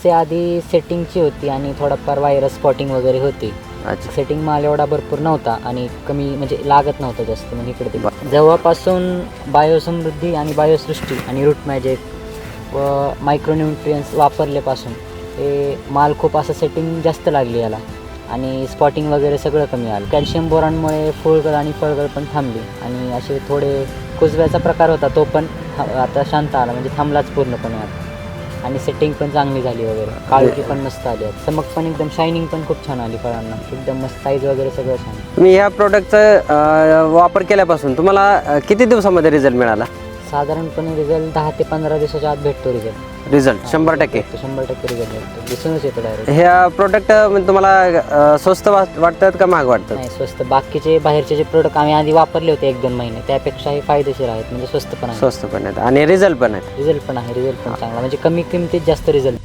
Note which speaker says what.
Speaker 1: समस्या आधी सेटिंगची होती आणि थोडाफार व्हायरस स्पॉटिंग वगैरे होती.
Speaker 2: अच्छा.
Speaker 1: सेटिंग माल एवढा भरपूर नव्हता आणि कमी म्हणजे लागत नव्हतं जास्त म्हणजे इकडे. ते जेव्हापासून बायोसमृद्धी आणि बायोसृष्टी आणि रूट मॅजिक व मायक्रोन्युट्रियन्स वापरल्यापासून हे माल खूप असं सेटिंग जास्त लागली याला. आणि स्पॉटिंग वगैरे सगळं कमी आलं. कॅल्शियम बोरांमुळे फुलगळ आणि फळगळ पण थांबली. आणि असे थोडे कुजव्याचा प्रकार होता तो पण आता शांत आला. म्हणजे थांबलाच पूर्णपणे. आता आणि सेटिंग पण चांगली झाली वगैरे. काळोखी पण मस्त आली. आता. चमक पण एकदम शायनिंग पण खूप छान आली फळांना. एकदम मस्त साईज वगैरे सगळं छान
Speaker 2: तुम्ही ह्या प्रोडक्टचा वापर केल्यापासून तुम्हाला अ, किती दिवसामध्ये रिझल्ट मिळाला?
Speaker 1: साधारणपणे रिझल्ट दहा ते पंधरा दिवसाच्या आत भेटतो रिझल्ट
Speaker 2: रिझल्ट शंभर टक्के.
Speaker 1: शंभर टक्के रिझल्ट भेटतो. दिसूनच येतो डायरेक्ट
Speaker 2: ह्या प्रोडक्ट तुम्हाला अ, स्वस्त वाट- वाटतात का महाग वाटतात?
Speaker 1: नाही स्वस्त. बाकीचे बाहेरचे जे प्रोडक्ट आम्ही आधी वापरले होते एक दोन महिने त्यापेक्षा हे फायदेशीर आहेत म्हणजे स्वस्त पण आहे
Speaker 2: स्वस्त पण आहेत. आणि रिझल्ट पण आहेत.
Speaker 1: रिझल्ट पण आहे रिझल्ट पण चांगला. म्हणजे कमी किमतीत जास्त रिझल्ट